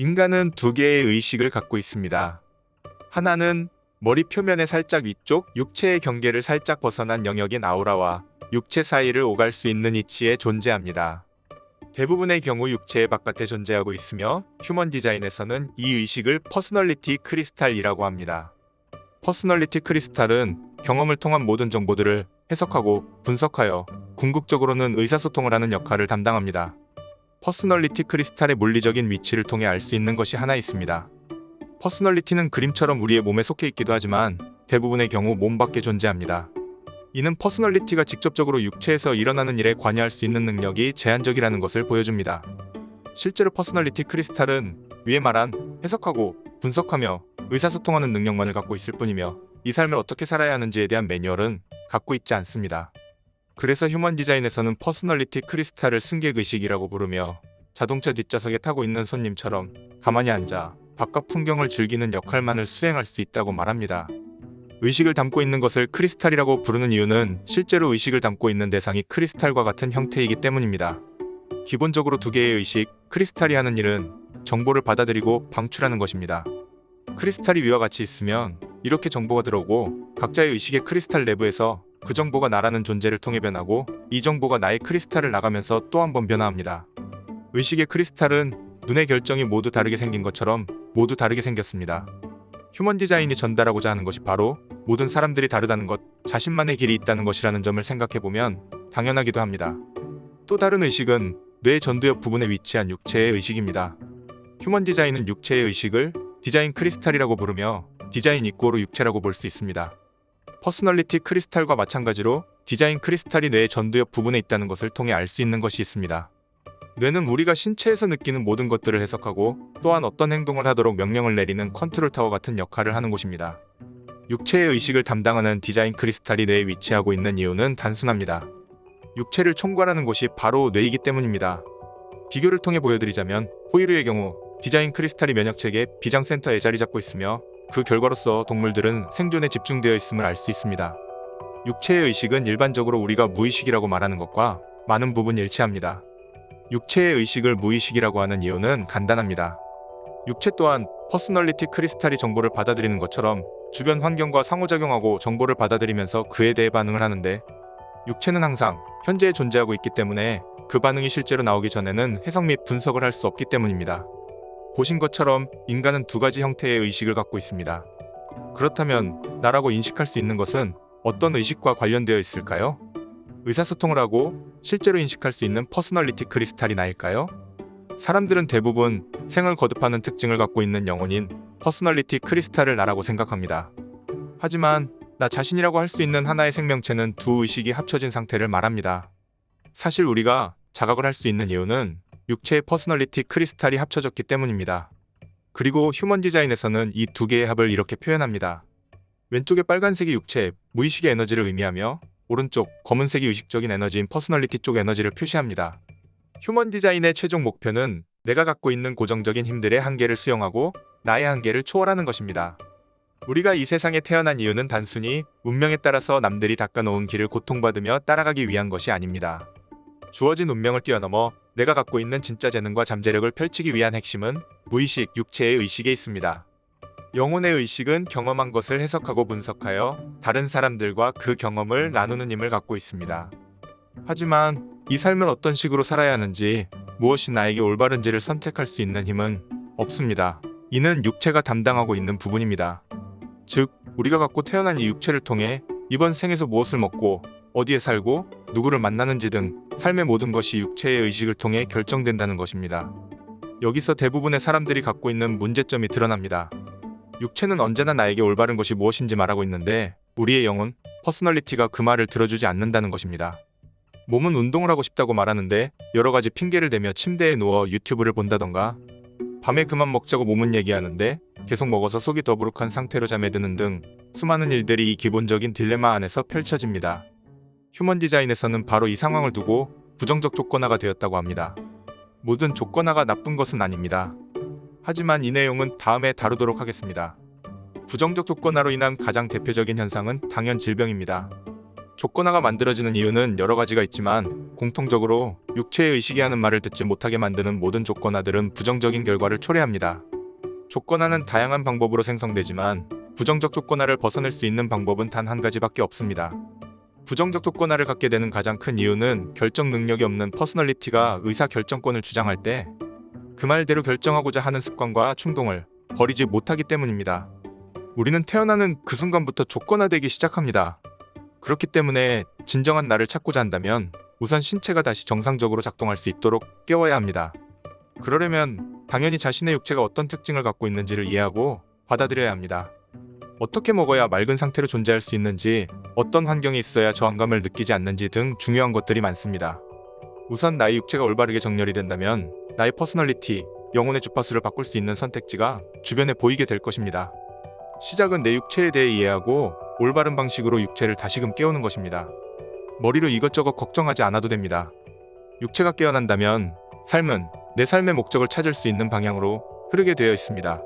인간은 두 개의 의식을 갖고 있습니다. 하나는 머리 표면의 살짝 위쪽 육체의 경계를 살짝 벗어난 영역인 아우라와 육체 사이를 오갈 수 있는 위치에 존재합니다. 대부분의 경우 육체의 바깥에 존재하고 있으며 휴먼 디자인에서는 이 의식을 퍼스널리티 크리스탈이라고 합니다. 퍼스널리티 크리스탈은 경험을 통한 모든 정보들을 해석하고 분석하여 궁극적으로는 의사소통을 하는 역할을 담당합니다. 퍼스널리티 크리스탈의 물리적인 위치를 통해 알 수 있는 것이 하나 있습니다. 퍼스널리티는 그림처럼 우리의 몸에 속해 있기도 하지만 대부분의 경우 몸 밖에 존재합니다. 이는 퍼스널리티가 직접적으로 육체에서 일어나는 일에 관여할 수 있는 능력이 제한적이라는 것을 보여줍니다. 실제로 퍼스널리티 크리스탈은 위에 말한 해석하고 분석하며 의사소통하는 능력만을 갖고 있을 뿐이며 이 삶을 어떻게 살아야 하는지에 대한 매뉴얼은 갖고 있지 않습니다. 그래서 휴먼 디자인에서는 퍼스널리티 크리스탈을 승객 의식이라고 부르며 자동차 뒷좌석에 타고 있는 손님처럼 가만히 앉아 바깥 풍경을 즐기는 역할만을 수행할 수 있다고 말합니다. 의식을 담고 있는 것을 크리스탈이라고 부르는 이유는 실제로 의식을 담고 있는 대상이 크리스탈과 같은 형태이기 때문입니다. 기본적으로 두 개의 의식, 크리스탈이 하는 일은 정보를 받아들이고 방출하는 것입니다. 크리스탈이 위와 같이 있으면 이렇게 정보가 들어오고 각자의 의식의 크리스탈 내부에서 그 정보가 나라는 존재를 통해 변하고 이 정보가 나의 크리스탈을 나가면서 또 한 번 변화합니다. 의식의 크리스탈은 눈의 결정이 모두 다르게 생긴 것처럼 모두 다르게 생겼습니다. 휴먼 디자인이 전달하고자 하는 것이 바로 모든 사람들이 다르다는 것, 자신만의 길이 있다는 것이라는 점을 생각해 보면 당연하기도 합니다. 또 다른 의식은 뇌 전두엽 부분에 위치한 육체의 의식입니다. 휴먼 디자인은 육체의 의식을 디자인 크리스탈이라고 부르며 디자인 이꼬로 육체라고 볼 수 있습니다. 퍼스널리티 크리스탈과 마찬가지로 디자인 크리스탈이 뇌의 전두엽 부분에 있다는 것을 통해 알 수 있는 것이 있습니다. 뇌는 우리가 신체에서 느끼는 모든 것들을 해석하고 또한 어떤 행동을 하도록 명령을 내리는 컨트롤 타워 같은 역할을 하는 곳입니다. 육체의 의식을 담당하는 디자인 크리스탈이 뇌에 위치하고 있는 이유는 단순합니다. 육체를 총괄하는 곳이 바로 뇌이기 때문입니다. 비교를 통해 보여드리자면 호이루의 경우 디자인 크리스탈이 면역체계 비장센터에 자리 잡고 있으며 그 결과로서 동물들은 생존에 집중되어 있음을 알 수 있습니다. 육체의 의식은 일반적으로 우리가 무의식이라고 말하는 것과 많은 부분 일치합니다. 육체의 의식을 무의식이라고 하는 이유는 간단합니다. 육체 또한 퍼스널리티 크리스탈이 정보를 받아들이는 것처럼 주변 환경과 상호작용하고 정보를 받아들이면서 그에 대해 반응을 하는데 육체는 항상 현재에 존재하고 있기 때문에 그 반응이 실제로 나오기 전에는 해석 및 분석을 할 수 없기 때문입니다. 보신 것처럼 인간은 두 가지 형태의 의식을 갖고 있습니다. 그렇다면 나라고 인식할 수 있는 것은 어떤 의식과 관련되어 있을까요? 의사소통을 하고 실제로 인식할 수 있는 퍼스널리티 크리스탈이 나일까요? 사람들은 대부분 생을 거듭하는 특징을 갖고 있는 영혼인 퍼스널리티 크리스탈을 나라고 생각합니다. 하지만 나 자신이라고 할 수 있는 하나의 생명체는 두 의식이 합쳐진 상태를 말합니다. 사실 우리가 자각을 할 수 있는 이유는 육체의 퍼스널리티 크리스탈이 합쳐졌기 때문입니다. 그리고 휴먼 디자인에서는 이 두 개의 합을 이렇게 표현합니다. 왼쪽의 빨간색이 육체, 무의식의 에너지를 의미하며 오른쪽 검은색이 의식적인 에너지인 퍼스널리티 쪽 에너지를 표시합니다. 휴먼 디자인의 최종 목표는 내가 갖고 있는 고정적인 힘들의 한계를 수용하고 나의 한계를 초월하는 것입니다. 우리가 이 세상에 태어난 이유는 단순히 운명에 따라서 남들이 닦아놓은 길을 고통받으며 따라가기 위한 것이 아닙니다. 주어진 운명을 뛰어넘어 내가 갖고 있는 진짜 재능과 잠재력을 펼치기 위한 핵심은 무의식, 육체의 의식에 있습니다. 영혼의 의식은 경험한 것을 해석하고 분석하여 다른 사람들과 그 경험을 나누는 힘을 갖고 있습니다. 하지만 이 삶을 어떤 식으로 살아야 하는지 무엇이 나에게 올바른지를 선택할 수 있는 힘은 없습니다. 이는 육체가 담당하고 있는 부분입니다. 즉, 우리가 갖고 태어난 이 육체를 통해 이번 생에서 무엇을 먹고 어디에 살고 누구를 만나는지 등 삶의 모든 것이 육체의 의식을 통해 결정된다는 것입니다. 여기서 대부분의 사람들이 갖고 있는 문제점이 드러납니다. 육체는 언제나 나에게 올바른 것이 무엇인지 말하고 있는데 우리의 영혼, 퍼스널리티가 그 말을 들어주지 않는다는 것입니다. 몸은 운동을 하고 싶다고 말하는데 여러 가지 핑계를 대며 침대에 누워 유튜브를 본다던가 밤에 그만 먹자고 몸은 얘기하는데 계속 먹어서 속이 더부룩한 상태로 잠에 드는 등 수많은 일들이 이 기본적인 딜레마 안에서 펼쳐집니다. 휴먼 디자인에서는 바로 이 상황을 두고 부정적 조건화가 되었다고 합니다. 모든 조건화가 나쁜 것은 아닙니다. 하지만 이 내용은 다음에 다루도록 하겠습니다. 부정적 조건화로 인한 가장 대표적인 현상은 당연 질병입니다. 조건화가 만들어지는 이유는 여러 가지가 있지만 공통적으로 육체의 의식이 하는 말을 듣지 못하게 만드는 모든 조건화들은 부정적인 결과를 초래합니다. 조건화는 다양한 방법으로 생성되지만 부정적 조건화를 벗어낼 수 있는 방법은 단 한 가지밖에 없습니다. 부정적 조건화를 갖게 되는 가장 큰 이유는 결정 능력이 없는 퍼스널리티가 의사 결정권을 주장할 때 그 말대로 결정하고자 하는 습관과 충동을 버리지 못하기 때문입니다. 우리는 태어나는 그 순간부터 조건화되기 시작합니다. 그렇기 때문에 진정한 나를 찾고자 한다면 우선 신체가 다시 정상적으로 작동할 수 있도록 깨워야 합니다. 그러려면 당연히 자신의 육체가 어떤 특징을 갖고 있는지를 이해하고 받아들여야 합니다. 어떻게 먹어야 맑은 상태로 존재할 수 있는지, 어떤 환경에 있어야 저항감을 느끼지 않는지 등 중요한 것들이 많습니다. 우선 나의 육체가 올바르게 정렬이 된다면 나의 퍼스널리티, 영혼의 주파수를 바꿀 수 있는 선택지가 주변에 보이게 될 것입니다. 시작은 내 육체에 대해 이해하고 올바른 방식으로 육체를 다시금 깨우는 것입니다. 머리로 이것저것 걱정하지 않아도 됩니다. 육체가 깨어난다면 삶은 내 삶의 목적을 찾을 수 있는 방향으로 흐르게 되어 있습니다.